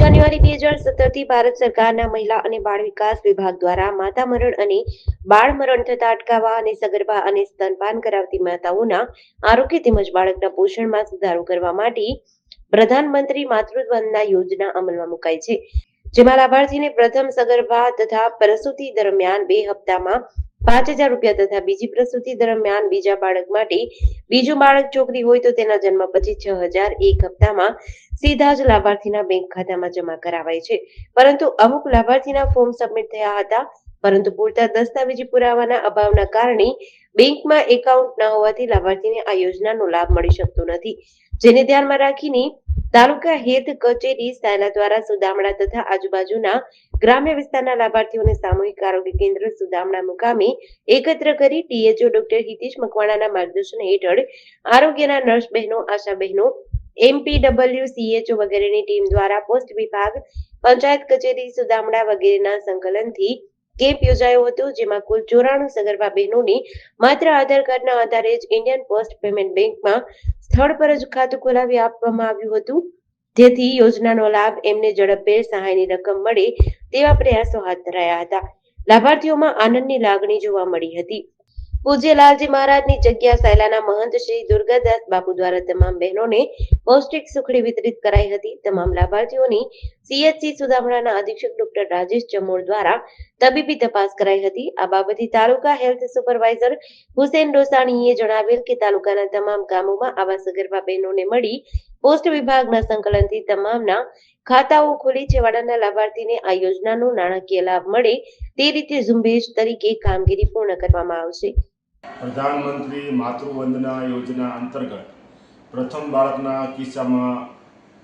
જાન્યુઆરી બે હજાર સત્તરથી ભારત સરકારના મહિલા અને બાળ વિકાસ વિભાગ દ્વારા માતા મરણ અને બાળ મરણ થતા અટકાવવા અને સગર્ભા અને સ્તનપાન કરાવતી માતાઓના આરોગ્ય તેમજ બાળકના પોષણમાં સુધારો કરવા માટે પ્રધાનમંત્રી માતૃવંદના યોજના અમલમાં મુકાઈ છે. જેમાં લાભાર્થીને પ્રથમ સગર્ભા તથા પ્રસૂતિ દરમિયાન બે હપ્તામાં પાંચ હજાર રૂપિયા તથા બીજી પ્રસૂતિ દરમિયાન બીજા બાળક માટે બીજું બાળક છોકરી હોય તો તેના જન્મ પછી છ હજાર એક હપ્તામાં સીધા જ લાભાર્થીના બેંક ખાતામાં જમા કરાવાય છે. પરંતુ અમુક લાભાર્થીના ફોર્મ સબમિટ થયા હતા, પરંતુ પૂરતા દસ્તાવેજી પુરાવાના અભાવના કારણે બેંકમાં એકાઉન્ટ ન હોવાથી લાભાર્થીને આ યોજનાનો લાભ મળી શકતો નથી. જેને ધ્યાનમાં રાખીને તાલુકા હેત કચેરી સાયલા દ્વારા સુદામડા તથા આજુબાજુના ગ્રામ્ય વિસ્તારના લાભાર્થીઓને સામૂહિક આરોગ્ય કેન્દ્ર સુદામડા મુકામે એકત્ર કરી ટીએચઓ ડોક્ટર હિતેશ મકવાણાના માર્ગદર્શન હેઠળ આરોગ્યના નર્સ બહેનો, આશા બહેનો, એમપીડબલ્યુ, સીએચઓ વગેરેની ટીમ દ્વારા પોસ્ટ વિભાગ, પંચાયત કચેરી સુદામડા વગેરેના સંકલનથી કેમ્પ યોજાયો હતો, જેમાં કુલ ચોરાણું સગર્ભા બહેનોની માત્ર આધાર કાર્ડના આધારે જ ઇન્ડિયન પોસ્ટ પેમેન્ટ બેંકમાં સ્થળ પર જ ખાતું ખોલાવી આપવામાં આવ્યું હતું. જેથી યોજનાનો લાભ એમને ઝડપભેર સહાયની રકમ મળે તેવા પ્રયાસો હાથ ધરાયા હતા. લાભાર્થીઓમાં આનંદની લાગણી જોવા મળી હતી. પૂજ્ય લાલજી મહારાજની જગ્યા સહેલાના મહંત શ્રી દુર્ગાદાસ બાપુ દ્વારા તમામ બહેનોને પૌષ્ટિક સુખડી વિતરિત કરાઈ હતી. તમામ લાભાર્થીઓની સીએચસી સુદામડાના અધિક્ષક ડોક્ટર રાજેશ ચમોર દ્વારા તબીબી તપાસ કરાઈ હતી. આ બાબતે તાલુકા હેલ્થ સુપરવાઇઝર હુસેન ડોસાણીએ જણાવેલ કે તાલુકાના તમામ ગામોમાં આવા સગર્ભા બહેનોને મળી પોસ્ટ વિભાગના સંકલનથી તમામના ખાતાઓ ખોલી. છેવાડાના લાભાર્થીને આ યોજનાનો નાણાકીય લાભ મળે તે રીતે ઝુંબેશ તરીકે કામગીરી પૂર્ણ કરવામાં આવશે. પ્રધાનમંત્રી માતૃવંદના યોજના અંતર્ગત પ્રથમ બાળકના કિસ્સામાં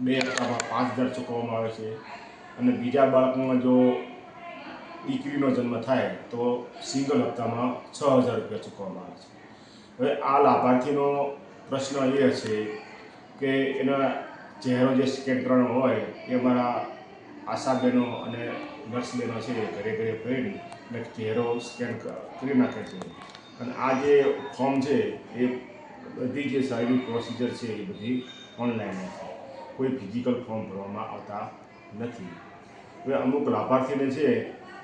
બે હપ્તામાં પાંચ હજાર ચૂકવવામાં આવે છે અને બીજા બાળકમાં જો દીકરીનો જન્મ થાય તો સિંગલ હપ્તામાં છ હજાર રૂપિયા ચૂકવવામાં આવે છે. હવે આ લાભાર્થીનો પ્રશ્ન એ છે કે એના ચહેરો જે કરવાનો હોય એ મારા આશાબહેનો અને નર્સબહેનો છે ઘરે ઘરે ફરીને ચહેરો સ્કેન કરી નાખે છે. અને આ જે ફોર્મ છે, એ બધી જે શારીરિક પ્રોસિજર છે, એ બધી ઓનલાઈન છે. કોઈ ફિઝિકલ ફોર્મ ભરવામાં આવતા નથી. હવે અમુક લાભાર્થીને છે,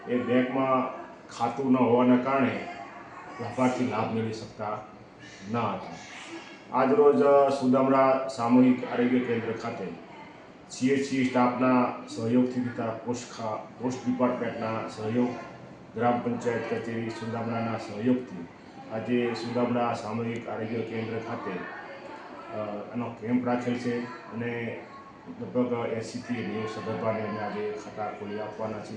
એ બેંકમાં ખાતું ન હોવાના કારણે લાભાર્થી લાભ મેળવી શકતા ન હતા. આજરોજ સુદામડા સામૂહિક આરોગ્ય કેન્દ્ર ખાતે સીએચસી સ્ટાફના સહયોગથી થતા પોસ્ટ ખા પોસ્ટ ડિપાર્ટમેન્ટના સહયોગ ગ્રામ પંચાયત કચેરી સુદામડાના સહયોગથી આજે સુદામડા સામૂહિક આરોગ્ય કેન્દ્ર ખાતે એનો કેમ્પ રાખેલ છે અને લગભગ એંસીથી નેવું સગર્ભાને અમે આજે ખાતા ખોલી આપવાના છે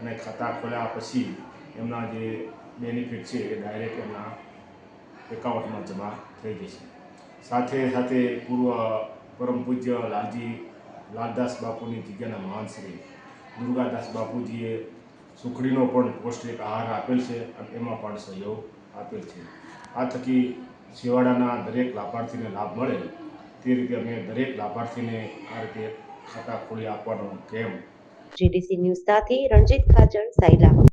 અને ખાતા ખોલ્યા પછી એમના જે બેનિફિટ છે એ ડાયરેક્ટ એમના એકાઉન્ટમાં જમા થઈ જશે. સાથે સાથે પૂર્વ પરમ પૂજ્ય લાલજી, લાલદાસ બાપુની જગ્યાના મહાન શ્રી, દુર્ગાદાસ બાપુજીએ સુખડીનો પણ પૌષ્ટિક આહાર આપેલ છે અને એમાં પણ સહયોગ આપેલ છે. આ થકી છેવાડાના દરેક લાભાર્થીને લાભ મળે તે રીતે અમે દરેક લાભાર્થીને આ રીતે ખાતા ખોલી આપવાનો કેમ? જીડીસી ન્યૂઝ સાથે રણજીત ખાચર સાયલા.